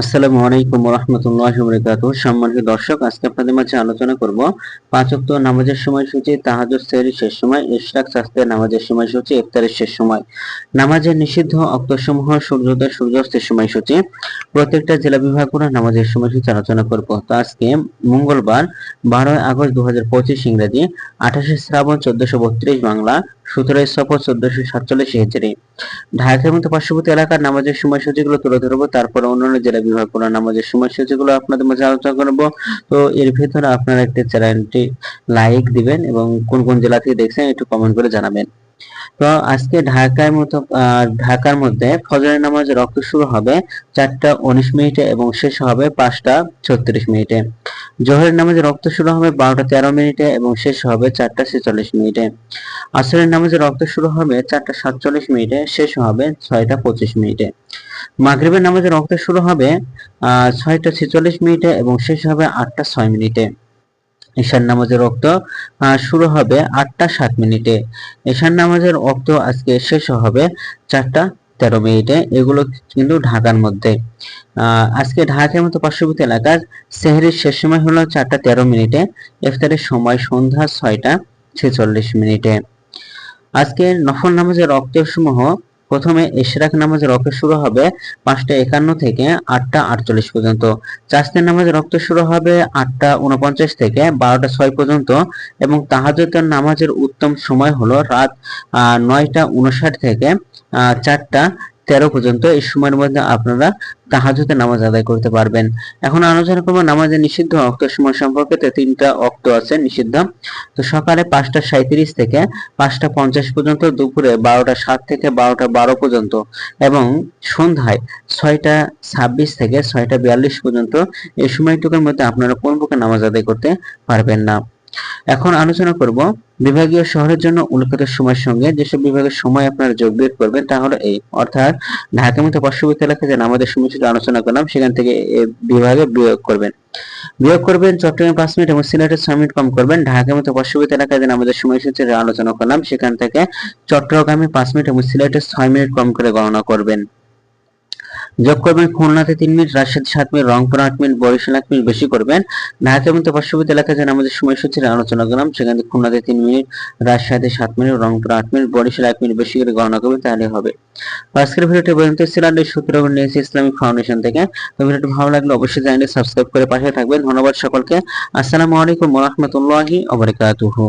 আসসালামু আলাইকুম রহমতুল্লাহ বরকাত সম্মানিত দর্শক, আজকে আপনাদের মাঝে আলোচনা করব পাঁচ ওয়াক্ত নামাজের সময়সূচি তাহাজুদ সেহরির শেষ সময়, ইশরাক শাস্ত্রের নামাজের সময়সূচি, ইফতারের শেষ সময়। নামাজের নিষিদ্ধ সূর্যোদয়, সূর্যাস্তের সময়সূচি। প্রত্যেকটা জেলা বিভাগ করে নামাজের সময়সূচি আলোচনা করব। তো আজকে মঙ্গলবার, বারোই আগস্ট দু হাজার পঁচিশ ইংরেজি, আঠাশে শ্রাবণ চোদ্দশো বত্রিশ বাংলা সতেরোই সফর চোদ্দশো সাতচল্লিশ হিজরি। ঢাকার মতো পার্শ্ববর্তী এলাকার নামাজের সময়সূচিগুলো তুলে ধরবো, তারপর অন্যান্য জেলা নামাজের সময়সূচিগুলো আপনাদের মাঝে আলোচনা তো এর আপনারা একটি চ্যানেলটি লাইক দিবেন এবং কোন কোন জেলা থেকে দেখছেন একটু কমেন্ট করে জানাবেন। তো আজকে ঢাকার মতো ঢাকার মধ্যে ফজরের নামাজ রক্ত শুরু হবে চারটা উনিশ মিনিটে এবং শেষ হবে পাঁচটা ছত্রিশ মিনিটে। জোহরের নামাজে রক্ত শুরু হবে বারোটা তেরো মিনিটে এবং শেষ হবে চারটা ছেচল্লিশ মিনিটে। আসরের নামাজে রক্ত শুরু হবে চারটা সাতচল্লিশ মিনিটে, শেষ হবে ছয়টা পঁচিশ মিনিটে। মাগরিবের নামাজে রক্ত শুরু হবে ছয়টা ছেচল্লিশ মিনিটে এবং শেষ হবে আটটা ছয় মিনিটে। ঈশান নামাজের রক্ত শুরু হবে আটটা সাত মিনিটে। ঈশান নামাজের রক্ত আজকে শেষ হবে চারটা তেরো মিনিটে। এগুলো কিন্তু ঢাকার মধ্যে। আজকে ঢাকার মতো পার্শ্ববর্তী এলাকার সেহরির শেষ সময় হলো চারটা তেরো মিনিটে। ইফতারের সময় সন্ধ্যা ছয়টা ছেচল্লিশ মিনিটে। আজকে নফল নামাজের রক্তের সমূহ প্রথমে এশরাক নামাজের রক্ত শুরু হবে পাঁচটা একান্ন থেকে আটটা আটচল্লিশ পর্যন্ত। চাষতের নামাজের রক্ত শুরু হবে আটটা উনপঞ্চাশ থেকে বারোটা ছয় পর্যন্ত এবং তাহাজতের নামাজের উত্তম সময় হলো রাত নয়টা উনষাট থেকে চারটা তেরো পর্যন্ত এই সময়ের মধ্যে আপনারা তাহাজতে নামাজ আদায় করতে পারবেন। এখন আলোচনা করব নামাজের নিষিদ্ধ অক্ত সময় সম্পর্কে তিনটা অক্ত আছে নিষিদ্ধ। তো সকালে পাঁচটা সাঁইত্রিশ থেকে পাঁচটা পঞ্চাশ পর্যন্ত, দুপুরে বারোটা সাত থেকে বারোটা বারো পর্যন্ত এবং সন্ধ্যায় ছয়টা ছাব্বিশ থেকে ছয়টা বিয়াল্লিশ পর্যন্ত এই সময়টুকুর মধ্যে আপনারা কোন বুকে নামাজ আদায় করতে পারবেন না। এখন আলোচনা করব বিভাগীয় শহরের জন্য উল্লেখিত সময়ের সঙ্গে। যেসব বিভাগের সময় আপনারা যোগ বিয়োগ করবেন তা হলো এই। অর্থাৎ ঢাকা মতো পার্শ্ববর্তী এলাকায় যে আমাদের সময় আলোচনা করলাম, সেখান থেকে বিভাগে বিয়োগ করবেন। বিয়োগ করবেন চট্টগ্রামে পাঁচ মিনিট এবং সিলেটে ছয় মিনিট কম করবেন। ঢাকা মতো পার্শ্ববর্তী এলাকায় যেন আমাদের সময়সূচি আলোচনা করলাম, সেখান থেকে চট্টগ্রামে পাঁচ মিনিট এবং সিলেটে ছয় মিনিট কম করে গণনা করবেন। যোগ করবেন খুলনাতে তিন মিনিট রাজশাহী সাত মিনিট, রংপুর আট মিনিট, বরিশাল এক মিনিট বেশি করবেন। ঢাকা মতো পার্শ্ববর্তী এলাকায় যেন আমাদের সময়সূচির আলোচনা করলাম, সেখান থেকে খুলনাতে তিন মিনিট, রাজশাহীতে সাত মিনিট, রংপুর আট মিনিট, বরিশাল এক মিনিট বেশি করে গণনা করবেন, তাহলে হবে। আজকের ভিডিওটি পর্যন্ত। এই সূত্র নিয়েছি ইসলামিক ফাউন্ডেশন থেকে। ভিডিওটি ভালো লাগলে অবশ্যই চ্যানেলটি সাবস্ক্রাইব করে পাশে থাকবেন। ধন্যবাদ সকলকে। আসসালামু আলাইকুম রহমতুল্লাহি ওয়া বারাকাতুহু।